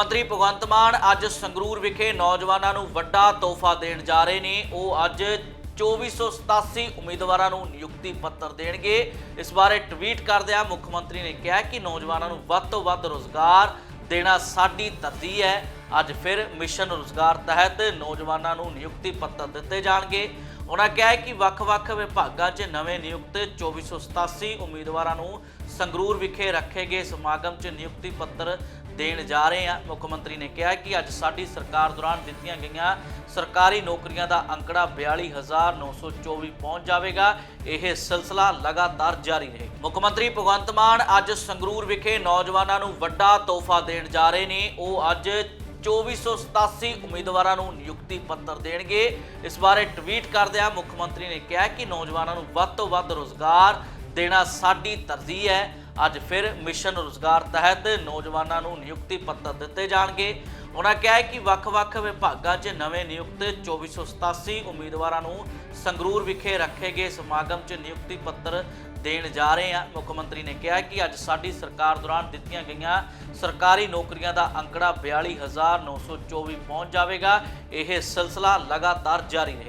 ਮੰਤਰੀ ਭਗਵੰਤ ਮਾਨ ਅੱਜ ਸੰਗਰੂਰ ਵਿਖੇ ਨੌਜਵਾਨਾਂ ਨੂੰ ਵੱਡਾ ਤੋਹਫਾ ਦੇਣ ਜਾ ਰਹੇ ਨੇ। ਉਹ ਅੱਜ 2487 ਉਮੀਦਵਾਰਾਂ ਨੂੰ ਨਿਯੁਕਤੀ ਪੱਤਰ ਦੇਣਗੇ। ਇਸ ਬਾਰੇ ਟਵੀਟ ਕਰਦਿਆਂ ਮੁੱਖ ਮੰਤਰੀ ਨੇ ਕਿਹਾ ਕਿ ਨੌਜਵਾਨਾਂ ਨੂੰ ਵੱਧ ਤੋਂ ਵੱਧ ਰੋਜ਼ਗਾਰ ਦੇਣਾ ਸਾਡੀ ਤਰਜੀਹ ਹੈ। ਅੱਜ ਫਿਰ ਮਿਸ਼ਨ ਰੋਜ਼ਗਾਰ ਤਹਿਤ ਨੌਜਵਾਨਾਂ ਨੂੰ ਨਿਯੁਕਤੀ ਪੱਤਰ ਦਿੱਤੇ ਜਾਣਗੇ। ਉਹਨਾਂ ਕਿਹਾ ਕਿ ਵੱਖ-ਵੱਖ ਵਿਭਾਗਾਂ 'ਚ ਨਵੇਂ ਨਿਯੁਕਤ 2487 ਉਮੀਦਵਾਰਾਂ ਨੂੰ ਸੰਗਰੂਰ ਵਿਖੇ ਰੱਖੇ ਗਏ ਸਮਾਗਮ 'ਚ ਨਿਯੁਕਤੀ ਪੱਤਰ ਦੇਣ ਜਾ ਰਹੇ ਹਾਂ। ਮੁੱਖ ਮੰਤਰੀ ਨੇ ਕਿਹਾ ਕਿ ਅੱਜ ਸਾਡੀ ਸਰਕਾਰ ਦੌਰਾਨ ਦਿੱਤੀਆਂ ਗਈਆਂ ਸਰਕਾਰੀ ਨੌਕਰੀਆਂ ਦਾ ਅੰਕੜਾ 42924 ਪਹੁੰਚ ਜਾਵੇਗਾ। ਇਹ ਸਿਲਸਿਲਾ ਲਗਾਤਾਰ ਜਾਰੀ ਰਹੇ। ਮੁੱਖ ਮੰਤਰੀ ਭਗਵੰਤ ਮਾਨ ਅੱਜ ਸੰਗਰੂਰ ਵਿਖੇ ਨੌਜਵਾਨਾਂ ਨੂੰ ਵੱਡਾ ਤੋਹਫਾ ਦੇਣ ਜਾ ਰਹੇ ਨੇ। ਉਹ ਅੱਜ 2487 ਉਮੀਦਵਾਰਾਂ ਨੂੰ ਨਿਯੁਕਤੀ ਪੱਤਰ ਦੇਣਗੇ। ਇਸ ਬਾਰੇ ਟਵੀਟ ਕਰਦਿਆਂ ਮੁੱਖ ਮੰਤਰੀ ਨੇ ਕਿਹਾ ਕਿ ਨੌਜਵਾਨਾਂ ਨੂੰ ਵੱਧ ਤੋਂ ਵੱਧ ਰੋਜ਼ਗਾਰ ਦੇਣਾ ਸਾਡੀ ਤਰਜੀਹ ਹੈ। ਅੱਜ ਫਿਰ ਮਿਸ਼ਨ ਰੋਜ਼ਗਾਰ ਤਹਿਤ ਨੌਜਵਾਨਾਂ ਨੂੰ ਨਿਯੁਕਤੀ ਪੱਤਰ ਦਿੱਤੇ ਜਾਣਗੇ। ਉਹਨਾਂ ਕਿਹਾ ਕਿ ਵੱਖ-ਵੱਖ ਵਿਭਾਗਾਂ 'ਚ ਨਵੇਂ ਨਿਯੁਕਤ 2487 ਉਮੀਦਵਾਰਾਂ ਨੂੰ ਸੰਗਰੂਰ ਵਿਖੇ ਰੱਖੇ ਗਏ ਸਮਾਗਮ 'ਚ ਨਿਯੁਕਤੀ ਪੱਤਰ ਦੇਣ ਜਾ ਰਹੇ ਹਾਂ। ਮੁੱਖ ਮੰਤਰੀ ਨੇ ਕਿਹਾ ਕਿ ਅੱਜ ਸਾਡੀ ਸਰਕਾਰ ਦੌਰਾਨ ਦਿੱਤੀਆਂ ਗਈਆਂ ਸਰਕਾਰੀ ਨੌਕਰੀਆਂ ਦਾ ਅੰਕੜਾ 42924 ਪਹੁੰਚ ਜਾਵੇਗਾ। ਇਹ ਸਿਲਸਿਲਾ ਲਗਾਤਾਰ ਜਾਰੀ ਰਹੇਗਾ।